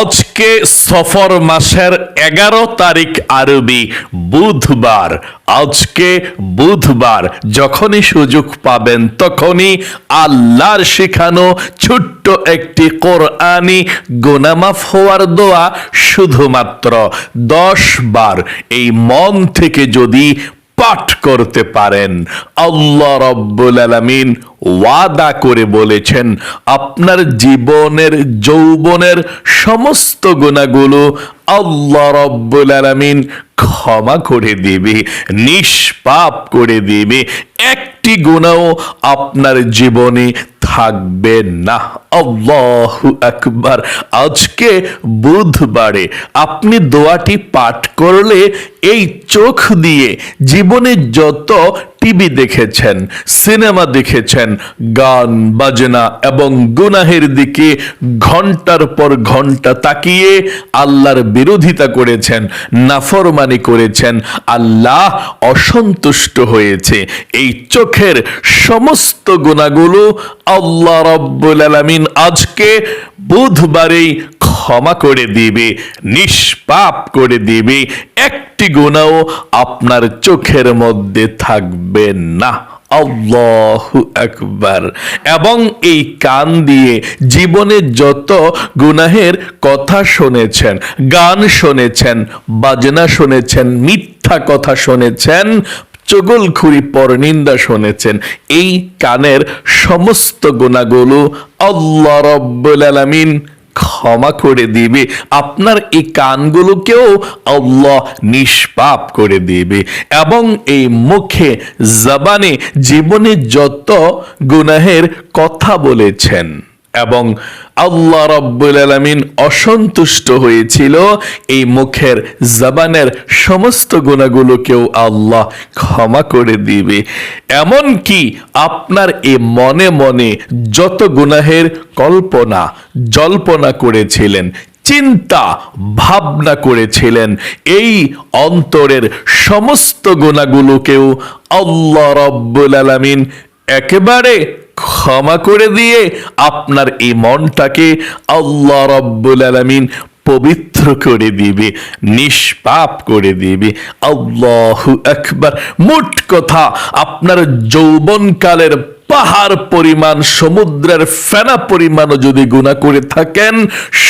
আজকে সফর মাসের এগারো তারিখ আরবি, বুধবার। আজকে বুধবার, যখনই সুযোগ পাবেন তখনই আল্লাহর শেখানো ছোট্ট একটি কোরআনি গোনামাফ হওয়ার দোয়া শুধুমাত্র দশ বার এই মন থেকে যদি পাঠ করতে পারেন, আল্লাহ রব্বুল আলামিন ওয়াদা করে বলেছেন, আপনার জীবনের, যৌবনের সমস্ত গুণাগুলো আল্লাহ রব্বুল আলমিন ক্ষমা করে দিবে, নিষ্পাপ করে দিবে। একটি গুণাও আপনার জীবনে থাকবে না। আকবার। আজকে বুধবারে আপনি দোয়াটি পাঠ করলে এই চোখ দিয়ে জীবনে যত টিভি দেখেছেন, সিনেমা দেখেছেন, গান, বাজনা এবং গুনাহের দিকে ঘণ্টার পর ঘণ্টা তাকিয়ে আল্লাহর বিরোধিতা করেছেন, নাফরমানি করেছেন, আল্লাহ অসন্তুষ্ট হয়েছে। এই চোখের সমস্ত গুণাগুলো আল্লাহ রব্বুল আলামিন আজকে বুধবারেই ক্ষমা করে দিবে, নিষ্পাপ করে দিবে, একটি গুণাও আপনার চোখের মধ্যে থাকবে না। আল্লাহু আকবার। এবং এই কান দিয়ে জীবনে যত গুনাহের কথা শুনেছেন, গান শুনেছেন, বাজনা শুনেছেন, মিথ্যা কথা শুনেছেন চগলখুরি পরনিন্দা শুনেছেন। এই কানের সমস্ত গুণাগুলো আল্লাহ রব্বুল আলামিন ক্ষমা করে দিবে। আপনার এই কানগুলোকেও আল্লাহ নিষ্পাপ করে দিবে। এবং এই মুখে, জবানে, জীবনে যত গুনাহের কথা বলেছেন এবং আল্লাহ রব্বুল আলামিন অসন্তুষ্ট হয়েছিল। এই মুখের জবানের সমস্ত গুণাগুলোকেও আল্লাহ ক্ষমা করে দিবে। এমন কি আপনার এ মনে মনে যত গুনাহের কল্পনা, জল্পনা করেছিলেন, চিন্তা, ভাবনা করেছিলেন, এই অন্তরের সমস্ত গুণাগুলোকেও আল্লাহ রব্বুল আলামিন একেবারে ক্ষমা করে দিয়ে আপনার এই মনটাকে আল্লাহ রব্বুল আলমিন পবিত্র করে দিবে, নিষ্পাপ করে দিবে। আল্লাহ একবার মোট কথা, আপনার যৌবনকালের পাহাড় পরিমাণ, সমুদ্রের ফেনা পরিমাণও যদি গুণা করে থাকেন,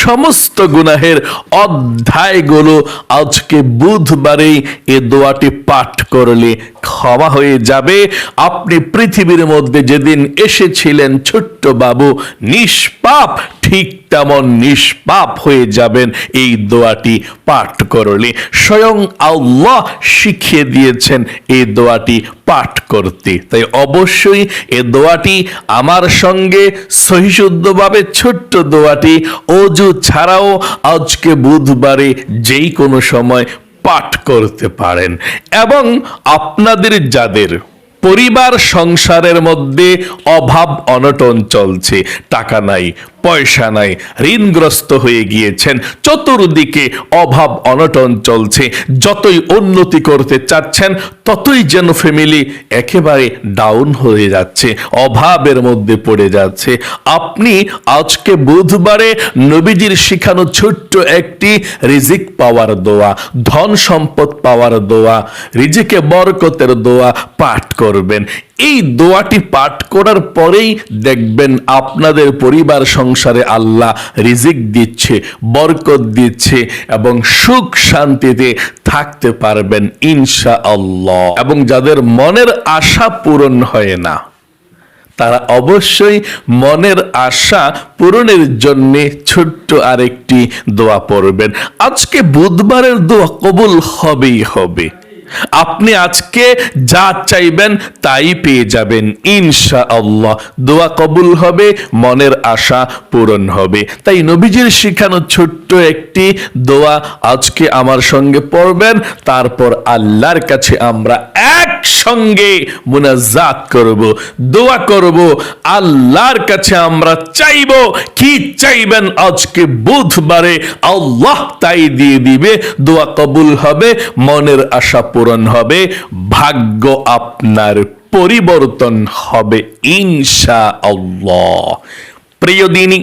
সমস্ত গুনাহের অধ্যায়গুলো আজকে বুধবারেই এ দোয়াটি পাঠ করলে ক্ষমা হয়ে যাবে। আপনি পৃথিবীর মধ্যে যেদিন এসেছিলেন ছোট্ট বাবু, নিষ্পাপ ঠিক তেমন নিষ্পাপ হয়ে যাবেন। এই দোয়াটি পাঠ করলে স্বয়ং আল্লাহ শিখিয়ে দিয়েছেন এই দোয়াটি পাঠ করতে। তাই অবশ্যই এ দোয়াটি আমার সঙ্গে সহিশুদ্ধভাবে ছোট্ট দোয়াটি অজু ছাড়াও আজকে বুধবারে যেই কোনো সময় পাঠ করতে পারেন। এবং আপনাদের যাদের পরিবার সংসারের মধ্যে অভাব অনটন চলছে, টাকা নাই পয়সা নাই, ঋণগ্রস্ত হয়ে গিয়েছেন। চতুর্দিকে অভাব, অনটন চলছে। যতই উন্নতি করতে চাচ্ছেন, ততই যেন ফ্যামিলি একেবারে ডাউন হয়ে যাচ্ছে, অভাবের মধ্যে পড়ে যাচ্ছে। আপনি আজকে বুধবারে নবীজির শিখানো ছোট্ট একটি রিজিক পাওয়ার দোয়া, ধন সম্পদ পাওয়ার দোয়া, রিজিকে বরকতের দোয়া পাঠ করবেন। এই দোয়াটি পাঠ করার পরেই দেখবেন আপনাদের পরিবার সংসারে আল্লাহ রিজিক দিচ্ছে, বরকত দিচ্ছে এবং সুখ শান্তিতে থাকতে পারবেন ইনশা আল্লাহ এবং যাদের মনের আশা পূরণ হয় না, তারা অবশ্যই মনের আশা পূরণের জন্য ছোট্ট আরেকটি দোয়া পড়বেন। আজকে বুধবারের দোয়া কবুল হবেই হবে। আপনি আজকে যা চাইবেন তাই পেয়ে যাবেন। ইনশা আল্লাহ দোয়া কবুল হবে, মনের আশা পূরণ হবে। তাই নবীজির শিখানো ছোট্ট একটি দোয়া আজকে আমার সঙ্গে পড়বেন। তারপর আল্লাহর কাছে আমরা একসঙ্গে মুনাজাত করব, দোয়া করব। আল্লাহর কাছে আমরা চাইব, কি চাইবেন আজকে বুধবারে আল্লাহ তাই দিয়ে দিবে। দোয়া কবুল হবে, মনের আশা পূরণ হবে, ভাগ্য আপনার পরিবর্তন হবে ইনশা আল্লাহ প্রিয় দিনী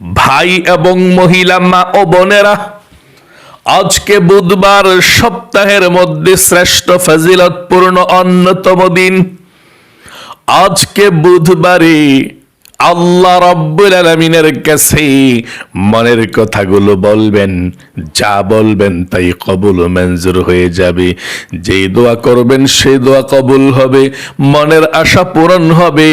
ভাই এবং মহিলা মা ও বোনেরা, আজকে বুধবার সপ্তাহের মধ্যে শ্রেষ্ঠ ফজিলতপূর্ণ অন্যতম দিন। আজকে বুধবারে আল্লাহ রব্বুল আলমিনের কাছে মনের কথাগুলো বলবেন, যা বলবেন তাই কবুল মঞ্জুর হয়ে যাবে। যেই দোয়া করবেন, সেই দোয়া কবুল হবে, মনের আশা পূরণ হবে।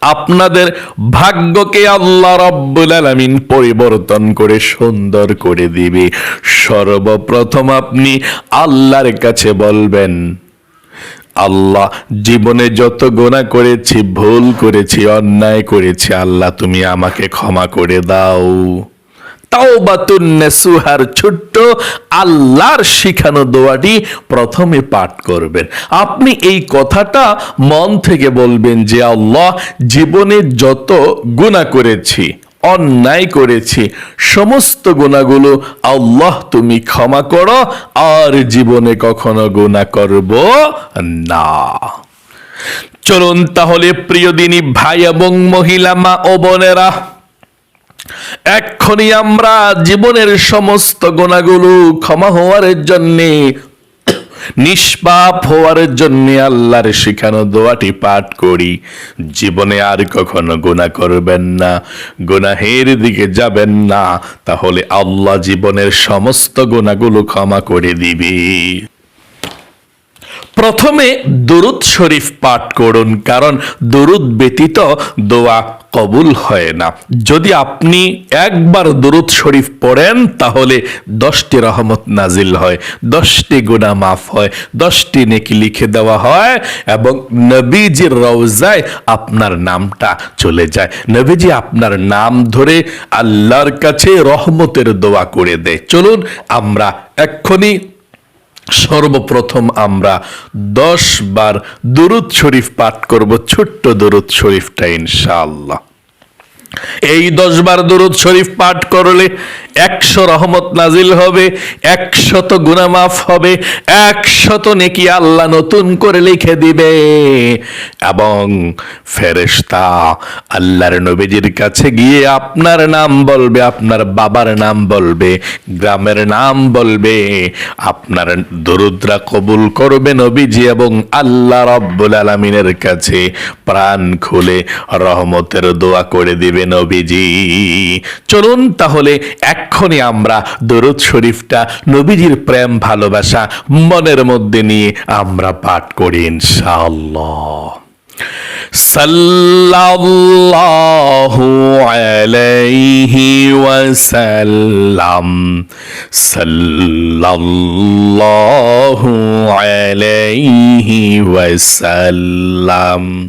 আপনাদের ভাগ্যকে আল্লাহ রব্বুল আলামিন পরিবর্তন করে সুন্দর করে দিবে। সর্বপ্রথম আপনি আল্লাহর কাছে বলবেন, আল্লাহ, জীবনে যত গোনা করেছি, ভুল করেছি, অন্যায় করেছি, আল্লাহ তুমি আমাকে ক্ষমা করে দাও। তাওবাতুন নেসুহার ছোট্ট আল্লাহর শিখানো দোয়াটি প্রথমে পাঠ করবেন। আপনি এই কথাটা মন থেকে বলবেন যে, আল্লাহ, জীবনে যত গুণা করেছি, অন্যায় করেছি, সমস্ত গুণাগুলো আল্লাহ তুমি ক্ষমা করো, আর জীবনে কখনো গুণা করব না। চলুন তাহলে, প্রিয় দিনী ভাই এবং মহিলা মা ও বোনেরা এক্ষুনি আমরা জীবনের সমস্ত গোনাগুলো ক্ষমা হওয়ার জন্যে, নিষ্পাপ হওয়ার জন্য আল্লাহর শিখানো দোয়াটি পাঠ করি। জীবনে আর কখনো গুণা করবেন না, গুনাহের দিকে যাবেন না, তাহলে আল্লাহ জীবনের সমস্ত গুণাগুলো ক্ষমা করে দিবি। প্রথমে দরুদ শরীফ পাঠ করুন, কারণ দরুদ ব্যতীত দোয়া কবুল হয় না। যদি আপনি একবার দরুদ শরীফ পড়েন, তাহলে দশটি রহমত নাজিল হয়, দশটি গুণা মাফ হয়, দশটি নেকি লিখে দেওয়া হয় এবং নবীজির রওজায় আপনার নামটা চলে যায়। নবীজি আপনার নাম ধরে আল্লাহর কাছে রহমতের দোয়া করে দেয়। চলুন আমরা এক্ষুনি সর্বপ্রথম আমরা দশ বার দুরুদ শরীফ পাঠ করব ছোট্ট দুরুদ শরীফটা ইনশাআল্লাহ। এই দশ বার দুরুদ শরীফ পাঠ করলে একশো রহমত নাজিল হবে, একশত গুনামাফ হবে, একশত নেকি আল্লাহ নতুন করে লিখে দিবে। এবং ফেরেশতা আল্লাহর নবীজির কাছে গিয়ে আপনার নাম বলবে, আপনার বাবার নাম বলবে, গ্রামের নাম বলবে, আপনার দরুদ্রা কবুল করবে নবীজি এবং আল্লাহ রব্বুল আলমিনের কাছে প্রাণ খুলে রহমতের দোয়া করে দিবে। নবীজি। চলুন তাহলে এক্ষুনি আমরা দরুদ শরীফটা নবীজির প্রেম, ভালোবাসা মনের মধ্যে নিয়ে আমরা পাঠ করি ইনশাআল্লাহ। সাল্লাল্লাহু আলাইহি ওয়াসাল্লাম। সাল্লাল্লাহু আলাইহি ওয়াসাল্লাম।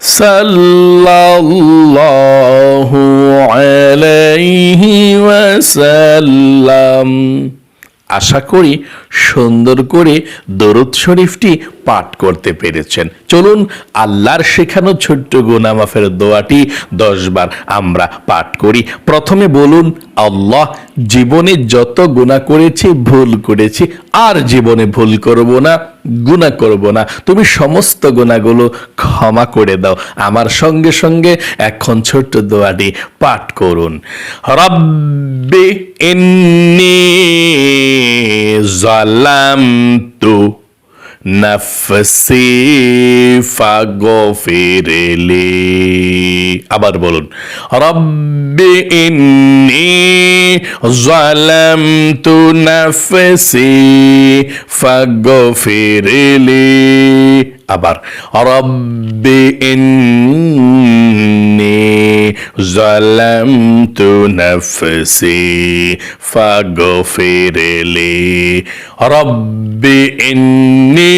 صلى الله عليه وسلم আশা করি সুন্দর করে দরুদ শরীফটি পাঠ করতে পেরেছেন। চলুন আল্লাহর শেখানো ছোট্ট গুনামাফের দোয়াটি দশবার আমরা পাঠ করি। প্রথমে বলুন, আল্লাহ জীবনে যত গুণা করেছি, ভুল করেছি, আর জীবনে ভুল করব না গুণা করব না। তুমি সমস্ত গুণাগুলো ক্ষমা করে দাও। আমার সঙ্গে সঙ্গে এখন ছোট্ট দোয়াটি পাঠ করুন। রব্বে ইন্নি জালামতু নফসি ফাগফিরলি। আবার বলুন রব্বি ইন্নি যালামতু নফসি ফাগফিরলি। আবার রব্বি ইন্নি জালামতু নাফসি ফাগফিরলি রব্বি ইন্নি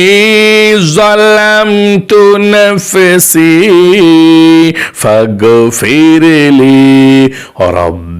জালামতু নাফসি ফাগফিরলি রব্বি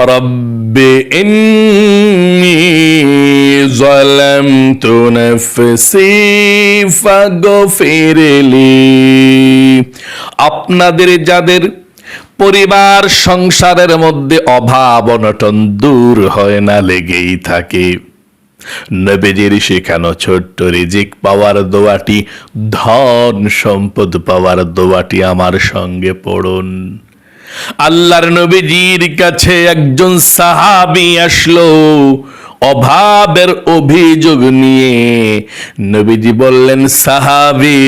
رب إني ظلمت نفسي فاغفر لي আপনাদের যাদের পরিবার সংসারের মধ্যে অভাব অনটন দূর হয় না লেগেই থাকে নবীজির শেখানো ছোট্ট রিজিক পাওয়ার দোয়াটি ধন সম্পদ পাওয়ার দোয়াটি আমার সঙ্গে পড়ুন আল্লাহর নবীজির কাছে একজন সাহাবি আসলো, অভাবের অভিযোগ নিয়ে। নবীজি বললেন, সাহাবি,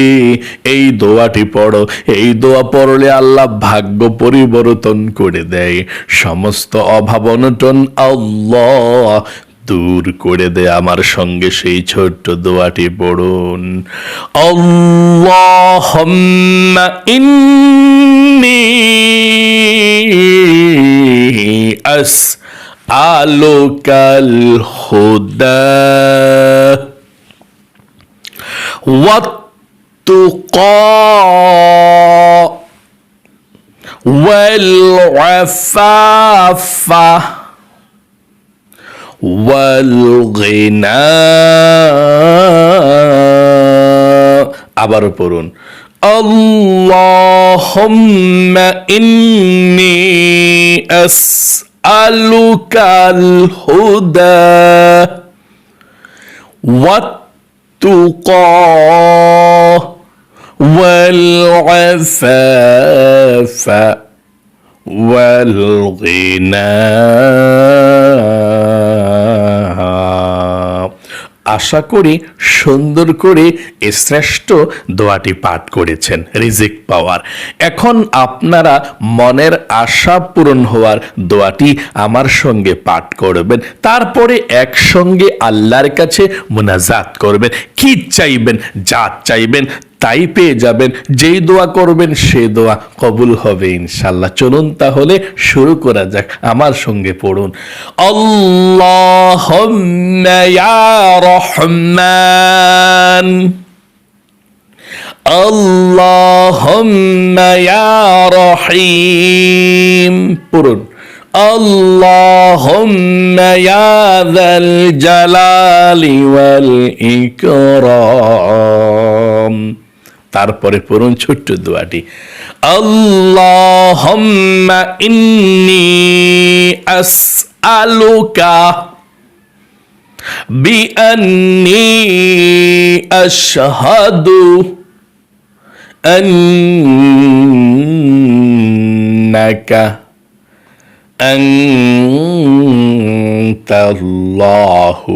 এই দোয়াটি পড়ো। এই দোয়া পড়লে আল্লাহ ভাগ্য পরিবর্তন করে দেয়। সমস্ত অভাব অনটন আল্লাহ দূর করে দে আমার সঙ্গে সেই ছোট্ট দোয়াটি পড়ুন আল্লাহুম্মা ইন্নি আস আলোকাল হুদা والتقى والعفاف والغنى আবার পড়ুন اللهم إني أسألك الهدى والتقى والعفاف والغنى আশা করি সুন্দর করে এ শ্রেষ্ঠ দোয়াটি পাঠ করেছেন, রিজিক পাওয়ার। এখন আপনারা মনের আশা পূরণ হওয়ার দোয়াটি আমার সঙ্গে পাঠ করবেন, তারপরে একসঙ্গে আল্লাহর কাছে মোনাজাত করবেন। কি চাইবেন, যা চাইবেন তাই পেয়ে যাবেন যেই দোয়া করবেন সেই দোয়া কবুল হবে ইনশাল্লাহ চলুন তাহলে শুরু করা যাক আমার সঙ্গে পড়ুন আল্লাহ রহমান اللهم يا رحيم পড়ুন اللهم يا ذا الجلال والإكرام তারপরে পড়ুন ছোট্ট দোয়াটি। আল্লাহুম্মা ইন্নি আসআলুকা বিআন্নি আশহাদু আন্নাকা আনতাল্লাহু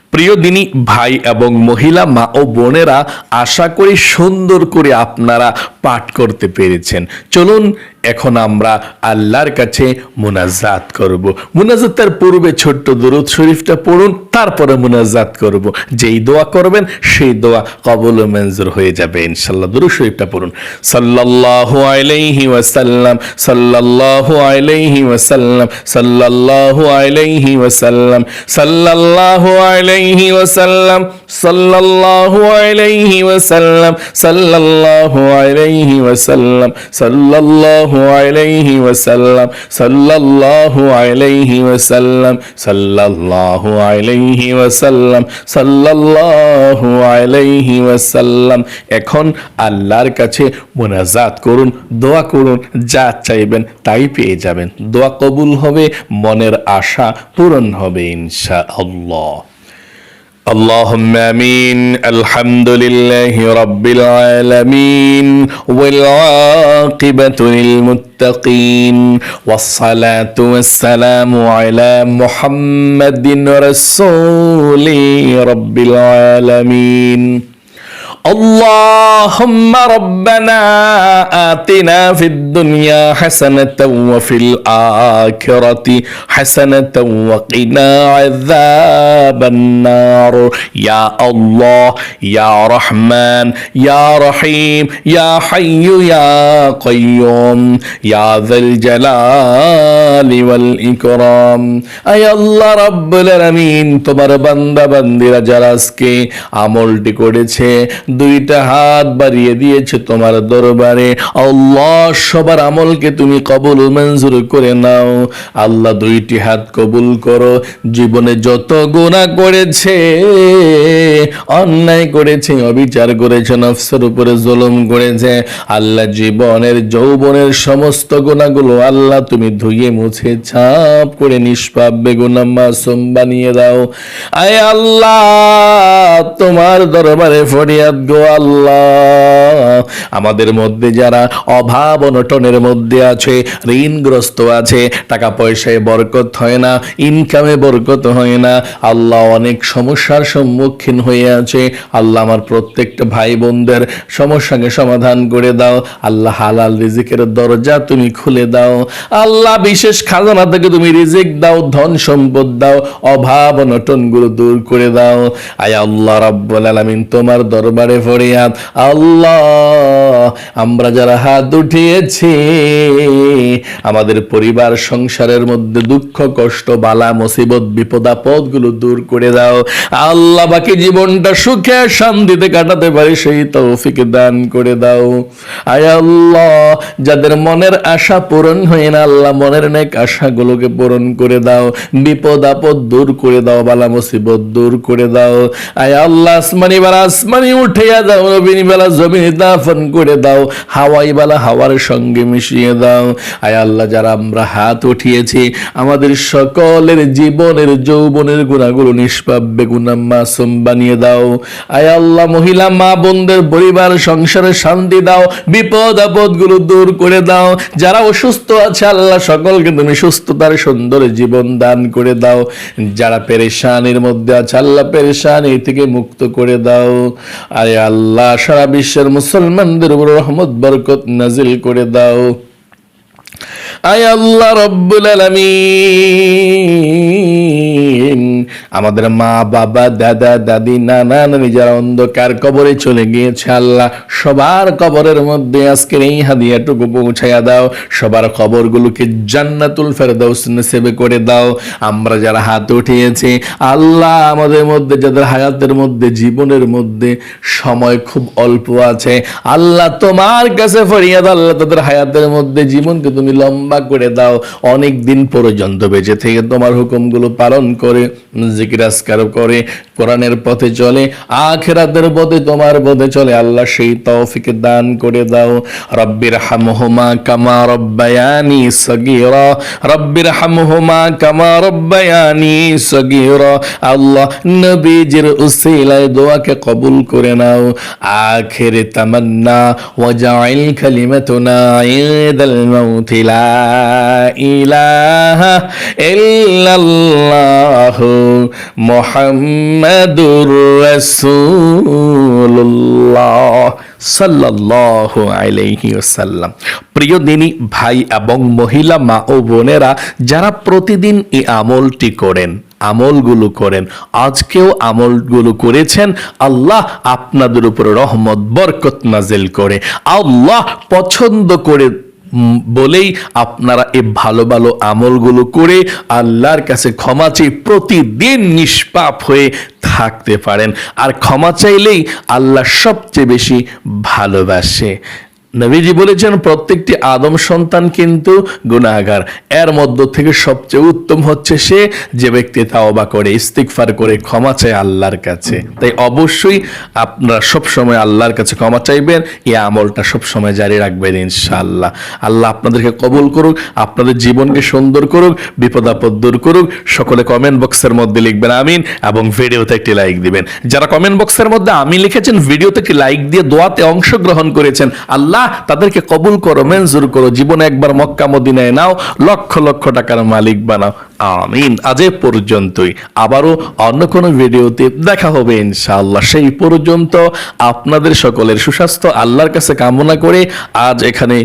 প্রিয় দিনী, ভাই এবং মহিলা, মা ও বোনেরা, আশা করি সুন্দর করে আপনারা পাঠ করতে পেরেছেন। চলুন এখন আমরা আল্লাহর কাছে মুনাজাত করব। মুনাজাতের পূর্বে ছোট্ট দরুদ শরীফটা পড়ুন, তারপরে মুনাজাত করব। যেই দোয়া করবেন, সেই দোয়া কবল মঞ্জুর হয়ে যাবে ইনশাল্লাহ দরুদ শরীফটা পড়ুন। সাল্লাল্লাহু আলাইহি ওয়াসাল্লাম, সাল্লাল্লাহু আলাইহি ওয়াসাল্লাম, সাল্লাল্লাহু আলাইহি ওয়াসাল্লাম, সাল্লাল্লাহু আলাইহি ওয়াসাল্লাম, সাল্লাল্লাহু আলাইহি ওয়াসাল্লাম, সাল্লাল্লাহু আলাইহি ওয়াসাল্লাম, সাল্লাল্লাহু الله عليه وسلم صلى الله عليه وسلم صلى الله عليه وسلم صلى الله عليه وسلم এখন আল্লাহর কাছে মুনাজাত করুন, দোয়া করুন, যা চাইবেন তাই পেয়ে যাবেন। দোয়া কবুল হবে, মনের আশা পূরণ হবে ইনশাআল্লাহ। اللهم آمين. الحمد لله رب العالمين والعاقبة للمتقين والصلاة والسلام على محمد رسول رب العالمين. اللهم ربنا آتنا في الدنيا حسنة وفي الآخرة حسنة وقنا عذاب النار يا الله يا رحمن يا رحيم يا حي يا قيوم يا ذا الجلال والإكرام أي الله رب العالمين তোমার বান্দা বান্দিরা যারা আজকে আমলটি করেছে দুইটা হাত বাড়িয়ে দিয়েছে তোমার দরবারে। আল্লাহ সবার আমলকে তুমি কবুল মঞ্জুর করে নাও। আল্লাহ দুইটি হাত কবুল করো। জীবনে যত গুণা করেছে, অন্যায় করেছে, অবিচার করেছে, নফসের উপরে জুলুম করেছে, আল্লাহ জীবনের, যৌবনের সমস্ত গুণাগুলো আল্লাহ তুমি ধুয়ে মুছে ছাপ করে নিষ্পাপ, বেগুনা, মাসুম বানিয়ে দাও। আয় আল্লাহ, তোমার দরবারে ফরিয়াদ গো আল্লাহ। আমাদের মধ্যে যারা অভাব অনটনের মধ্যে আছে, ঋণগ্রস্ত আছে, টাকা পয়সায় বরকত হয় না ইনকামে বরকত হয় না, আল্লাহ অনেক সমস্যার সম্মুখীন হয়ে আছে। আল্লাহ আমার প্রত্যেকটা ভাই বোনদের সমস্যাকে সমাধান করে দাও। আল্লাহ হালাল রিজিকের দরজা তুমি খুলে দাও। আল্লাহ বিশেষ খাজানা থেকে তুমি রিজিক দাও, ধন সম্পদ দাও, অভাব অনটনগুলো দূর করে দাও। আয় আল্লাহ রাব্বুল আলামিন তোমার দরবারে ফরিয়াদ, আল্লাহ, আমরা যারা হাত উঠিয়েছি, আমাদের পরিবার সংসারের মধ্যে দুঃখ, কষ্ট, বালা, মুসিবত, বিপদ আপদগুলো দূর করে দাও। আল্লাহ বাকি জীবনটা সুখে শান্তিতে কাটাতে পারে, সেই তৌফিক দান করে দাও। আয় আল্লাহ, যাদের মনের আশা পূরণ হয় না, আল্লাহ মনের নেক আশাগুলোকে পূরণ করে দাও। বিপদ, আপদ দূর করে দাও, বালা, মুসিবত দূর করে দাও। আয় আল্লাহ, আসমানি বালা আসমানি উঠিয়া দাও নবীনী বেলা জমিনে দাফন করে দাও হাওয়াই বেলা হাওয়ার সঙ্গে মিশিয়ে দাও। আয় আল্লাহ, যারা আমরা হাত উঠিয়েছি, আমাদের সকলের জীবনের, যৌবনের গুণাগুলো নিষ্পাপ, বেগুনা মাসুম বানিয়ে দাও। আয় আল্লাহ, মহিলা, মা, বোনদের পরিবার, সংসারে শান্তি দাও, বিপদ আপদগুলো দূর করে দাও। যারা অসুস্থ আছে, আল্লাহ সকলকে তুমি সুস্থতার সুন্দর জীবন দান করে দাও। যারা পেরেশানির মধ্যে আছে, আল্লাহ পেরেশানি থেকে মুক্ত করে দাও। আরে আল্লাহ সারা বিশ্বের মুসলমানদের উপর রহমত বরকত নাজিল করে দাও। আয় আল্লাহ রব্বুল আলামিন। আমাদের মা, বাবা, দাদা, দাদি, নানা, নানি যারা অন্ধকার কবরে চলে গিয়েছে, আল্লাহ, সবার কবরের মধ্যে আজকের এই হাদিয়াটুকু পৌঁছাইয়া দাও। সবার কবরগুলোকে জান্নাতুল ফেরদাউস নসিবে করে দাও। আমরা যারা হাত উঠিয়েছি, আল্লাহ আমাদের মধ্যে, যাদের হায়াতের মধ্যে, জীবনের মধ্যে সময় খুব অল্প আছে, আল্লাহ তোমার কাছে ফরিয়াদ, আল্লাহ তাদের হায়াতের মধ্যে জীবনকে তুমি লম্বা করে দাও, অনেক দিন পর্যন্ত বেঁচে থেকে তোমার হুকুমগুলো পালন করে জিকিরাজকার করে, কোরআনের পথে চলে, আখেরাতের পথে তোমার পথে চলে। আল্লাহ সেই তৌফিক দান করে দাও। রব্বির হামহুমা কামা রব্বায়ানি সগীরা রব্বির হামহুমা কামা রব্বায়ানি সগীরা। আল্লাহ নবীজির উসিলায় দোয়াকে কবুল করে নাও। আখির তামান্না ওয়াজআল কালিমাতুনা ইদাল মাউত লা ইলাহা ইল্লাল্লাহু মোহাম্মদুর রাসূলুল্লাহ সাল্লাল্লাহু আলাইহি ওয়াসাল্লাম। প্রিয় দিনী, ভাই এবং মহিলা, মা ও বোনেরা, যারা প্রতিদিন এই আমলটি করেন, আমলগুলো করেন, আজকেও আমলগুলো করেছেন, আল্লাহ আপনাদের উপর রহমত, বরকত নাজিল করে, আল্লাহ পছন্দ করে বলেই আপনারা এ ভালো ভালো আমলগুলো করে আল্লাহর কাছে ক্ষমা চেয়ে প্রতিদিন নিষ্পাপ হয়ে থাকতে পারেন। আর ক্ষমা চাইলেই আল্লাহ সবচেয়ে বেশি ভালোবাসে। নবীজি বলেছেন, প্রত্যেকটি আদম সন্তান কিন্তু গুনাহগার। এর মধ্য থেকে সবচেয়ে উত্তম হচ্ছে সে, যে ব্যক্তি তাওবা করে, ইস্তিগফার করে, ক্ষমা চায় আল্লাহর কাছে। তাই অবশ্যই আপনারা সব সময় আল্লাহর কাছে ক্ষমা চাইবেন, এই আমলটা সব সময় জারি রাখবেন ইনশাআল্লাহ। আল্লাহ আপনাদেরকে কবুল করুক, আপনাদের জীবনকে সুন্দর করুক বিপদ আপদ দূর করুক। সকলে কমেন্ট বক্সের মধ্যে লিখবেন আমিন এবং ভিডিওতে একটি লাইক দিবেন। যারা কমেন্ট বক্সের মধ্যে আমি লিখেছেন, ভিডিওতে একটি লাইক দিয়ে দোয়াতে অংশগ্রহণ করেছেন, আল্লাহ তাদেরকে কবুল করো মেনজুর করো, জীবনে একবার মক্কা মদিনায় নাও, লক্ষ লক্ষ টাকার মালিক বানাও। আমিন। আজ পর্যন্তই। আবারও অন্য কোনো ভিডিওতে দেখা হবে ইনশাআল্লাহ। সেই পর্যন্ত আপনাদের সকলের সুস্বাস্থ্য, আল্লাহর কাছে কামনা করে আজ এখানে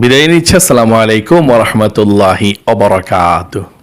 বিদায় নিচ্ছে। আসসালামু আলাইকুম ওরহমতুল্লাহি অবরাকাতুহ